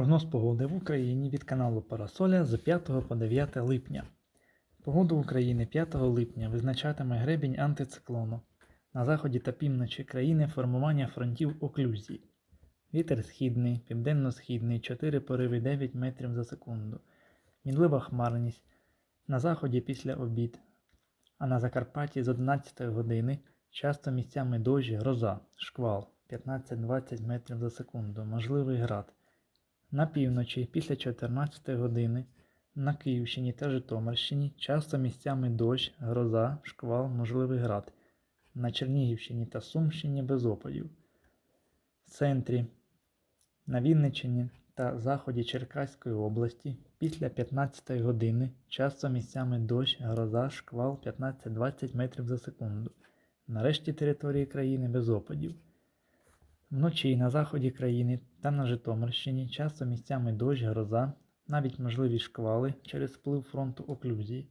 Прогноз погоди в Україні від каналу Парасоля з 5 по 9 липня. Погоду України 5 липня визначатиме гребінь антициклону. На заході та півночі країни формування фронтів оклюзії. Вітер східний, південно-східний 4 пориви 9 метрів за секунду. Мінлива хмарність. На заході після обід. А на Закарпатті з 11 години часто місцями дощ, гроза, шквал 15-20 метрів за секунду, можливий град. На півночі після 14 години на Київщині та Житомирщині часто місцями дощ, гроза, шквал, можливий град. На Чернігівщині та Сумщині без опадів. В центрі на Вінниччині та заході Черкаської області після 15 години часто місцями дощ, гроза, шквал 15-20 метрів за секунду. На решті території країни без опадів. Вночі на заході країни та на Житомирщині часто місцями дощ, гроза, навіть можливі шквали через вплив фронту оклюзії.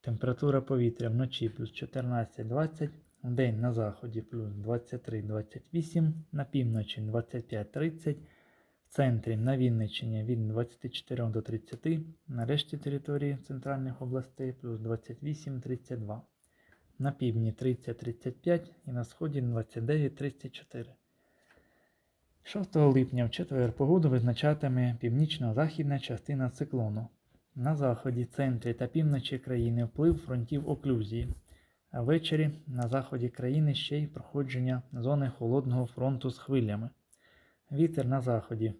Температура повітря вночі плюс 14-20, вдень на заході плюс 23-28, на півночі 25-30, в центрі на Вінниччині від 24 до 30, на решті території центральних областей плюс 28-32, на півдні 30-35 і на сході 29-34. 6 липня в четвер погоду визначатиме північно-західна частина циклону. На заході, центрі та півночі країни вплив фронтів оклюзії, а ввечері на заході країни ще й проходження зони холодного фронту з хвилями. Вітер на заході.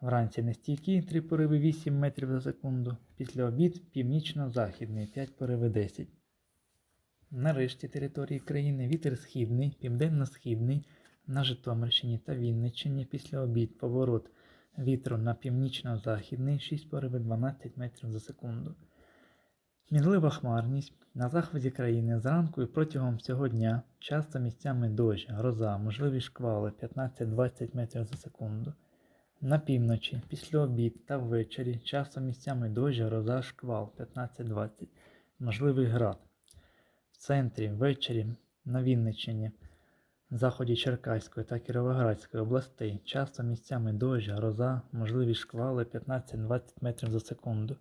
Вранці нестійкий 3 пориви 8 метрів за секунду, після обід північно-західний 5 пориви 10. Нарешті території країни вітер східний, південно-східний на Житомирщині та Вінниччині після обід поворот вітру на північно-західний 6 пориви 12 метрів за секунду. Мінлива хмарність на заході країни зранку і протягом всього дня часто місцями дощ, гроза, можливі шквали 15-20 метрів за секунду. На півночі, після обід та ввечері часто місцями дощ, гроза, шквал 15-20, можливий град. В центрі ввечері на Вінниччині заході Черкаської та Кіровоградської областей часто місцями дощ, гроза, можливі шквали 15-20 метрів за секунду.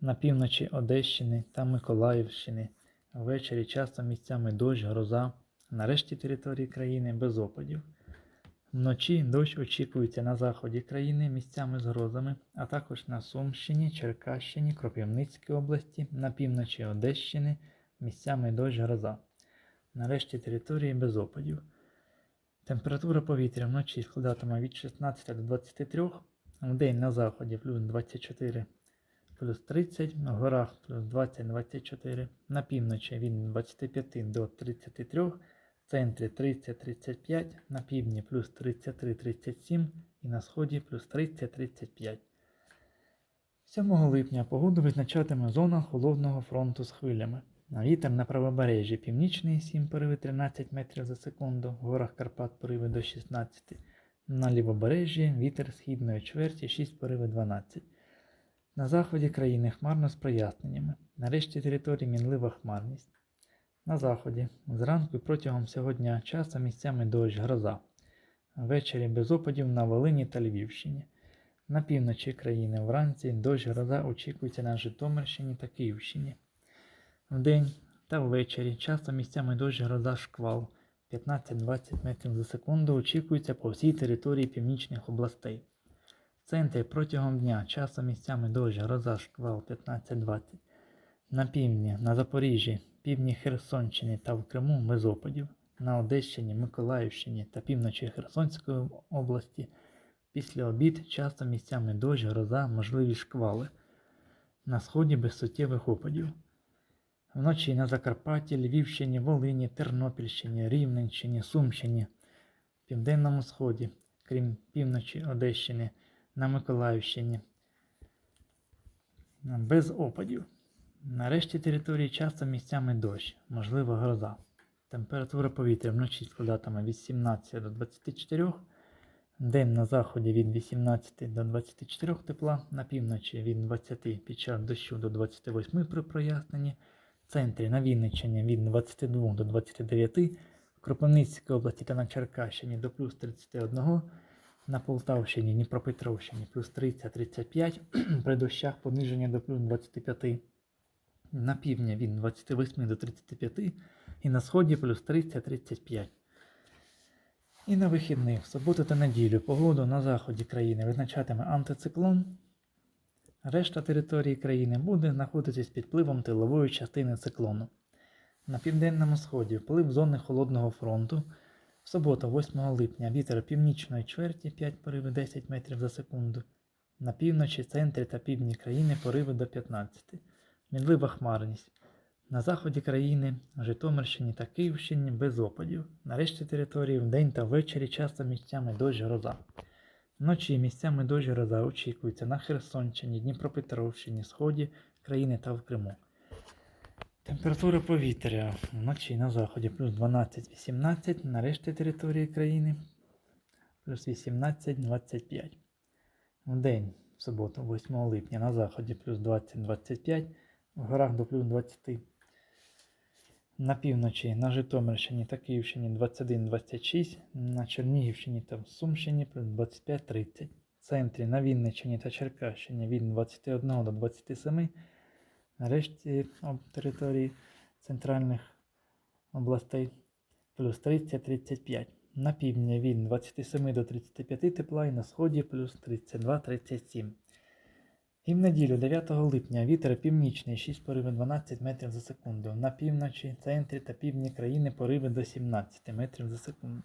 На півночі Одещини та Миколаївщини ввечері часто місцями дощ, гроза, на решті території країни без опадів. Вночі дощ очікується на заході країни місцями з грозами, а також на Сумщині, Черкащині, Кропивницькій області, на півночі Одещини місцями дощ, гроза. На решті території без опадів. Температура повітря вночі складатиме від 16 до 23, вдень на заході плюс 24 плюс 30, в горах плюс 20-24, на півночі від 25 до 33, в центрі 30-35, на півдні плюс 33-37 і на сході плюс 30-35. 7 липня погоду визначатиме зона холодного фронту з хвилями. Вітер на правобережжі північний 7 пориви 13 метрів за секунду, в горах Карпат пориви до 16, на лівобережжі вітер східної чверті 6 пориви 12. На заході країни хмарно з проясненнями, на решті території мінлива хмарність. На заході, зранку і протягом всього дня часто місцями дощ, гроза. Ввечері без опадів на Волині та Львівщині. На півночі країни вранці дощ гроза очікується на Житомирщині та Київщині. Вдень та ввечері часто місцями дощ гроза шквал 15-20 метрів за секунду очікується по всій території північних областей. В центрі протягом дня часто місцями дощ гроза шквал 15-20. На півдні, на Запоріжжі, півдні Херсонщини та в Криму без опадів. На Одещині, Миколаївщині та півночі Херсонської області після обід часто місцями дощ, гроза, можливі шквали. На сході без суттєвих опадів. Вночі на Закарпатті, Львівщині, Волині, Тернопільщині, Рівненщині, Сумщині, Південному Сході, крім півночі Одещини, на Миколаївщині. Без опадів. На решті території часто місцями дощ, можливо гроза. Температура повітря вночі складатиме від 17 до 24, день на заході від 18 до 24 тепла, на півночі від 20 під час дощу до 28 при проясненні в центрі на Вінниччині від 22 до 29, в Кропивницькій області та на Черкащині до плюс 31, На Полтавщині, Дніпропетровщині плюс 30-35, при дощах пониження до плюс 25. На півдні від 28 до 35 і на сході плюс 30-35. І на вихідних, в суботу та неділю, погоду на заході країни визначатиме антициклон. Решта території країни буде знаходитись під впливом тилової частини циклону. На південному сході вплив зони холодного фронту. В суботу, 8 липня, вітер північної чверті 5 пориви 10 метрів за секунду. На півночі, центрі та півдні країни пориви до 15. Мінлива хмарність. На заході країни, Житомирщині та Київщині без опадів. На решті території вдень та ввечері часто місцями дощ гроза. Вночі місцями дощ гроза очікується на Херсонщині, Дніпропетровщині, Сході країни та в Криму. Температура повітря вночі на заході плюс 12-18, на решті території країни плюс 18-25. Вдень в суботу, 8 липня, на заході плюс 20-25, в горах до плюс 20. На півночі на Житомирщині та Київщині 21-26, на Чернігівщині та Сумщині плюс 25-30. В центрі на Вінниччині та Черкащині від 21 до 27. Нарешті об території центральних областей плюс 30-35. На півдні від 27 до 35 тепла і на сході плюс 32-37. І в неділю 9 липня вітер північний 6 пориви 12 метрів за секунду. На півночі, центрі та півдні країни пориви до 17 метрів за секунду.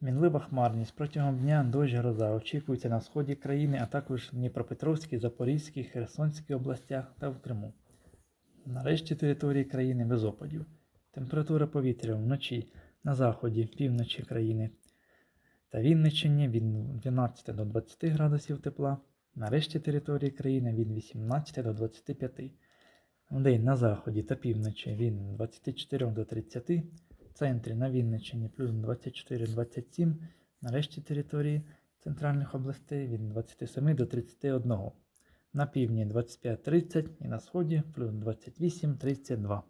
Мінлива хмарність протягом дня дощ гроза очікується на сході країни, а також в Дніпропетровській, Запорізькій, Херсонській областях та в Криму. Нарешті території країни без опадів. Температура повітря вночі на заході, півночі країни та Вінниччині від 12 до 20 градусів тепла. Нарешті території країни від 18 до 25. Вдень на заході та півночі від 24 до 30. В центрі на Вінниччині плюс 24-27. Нарешті території центральних областей від 27 до 31. На півдні 25-30 і на сході плюс 28-32.